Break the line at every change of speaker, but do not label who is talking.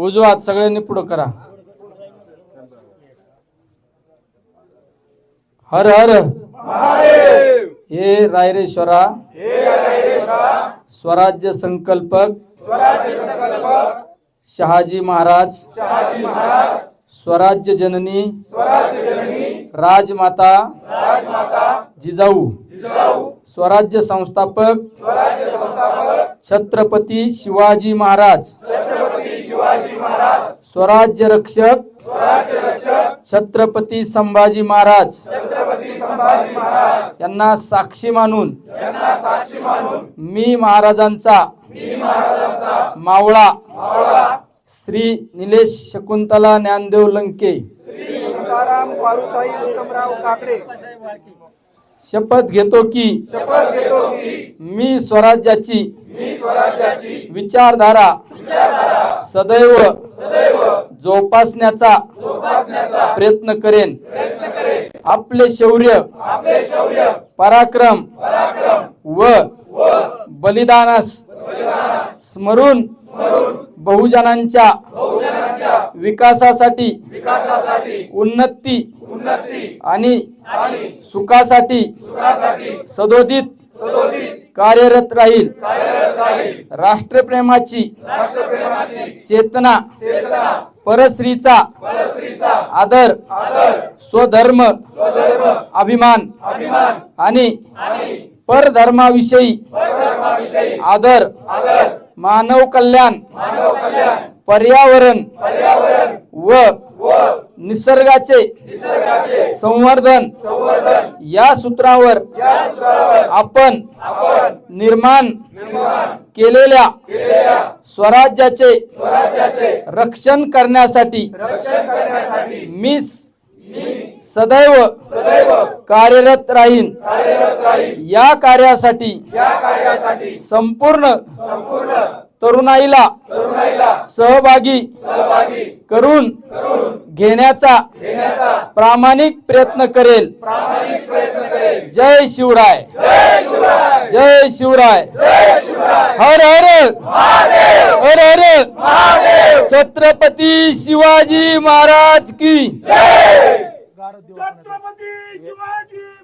उजवा सगळ्यांनी पुढं करा. हर हर. हे रायरेश्वरा. स्वराज्य संकल्पक. शहाजी महाराज. स्वराज्य जननी. राजमाता. जिजाऊ. स्वराज्य संस्थापक. छत्रपती शिवाजी महाराज. स्वराज्य रक्षक. छत्रपती संभाजी महाराज. यांना साक्षी मानून मी महाराजांचा मावळा श्री निलेश शकुंतला ज्ञानदेव लंके. शपथ घेतो की मी स्वराज्याची विचारधारा सदैव जोपासण्याचा प्रयत्न करेन. आपले शौर्य पराक्रम व बलिदानास स्मरून बहुजनांच्या विकासासाठी उन्नती आणि सुखासाठी सदोदित कार्यरत राहील. राष्ट्रप्रेमाची चेतना परस्त्रीचा आदर स्वधर्म अभिमान आणि परधर्माविषयी आदर मानव कल्याण पर्यावरण व निसर्गाचे संवर्धन या सूत्रावर आपण निर्माण केलेल्या स्वराज्याचे रक्षण करण्यासाठी मी सदैव कार्यरत राहीन. या कार्यासाठी संपूर्ण तरुणाईला सहभागी
सहभागी
करून घेण्याचा
घेण्याचा
प्रामाणिक प्रयत्न करेल.
प्रामाणिक प्रयत्न करेल.
जय शिवराय.
जय शिवराय.
जय शिवराय.
जय शिवराय.
हर हर.
महादेव.
हर हर.
महादेव.
छत्रपती शिवाजी महाराज की.
जय. छत्रपती शिवाजी.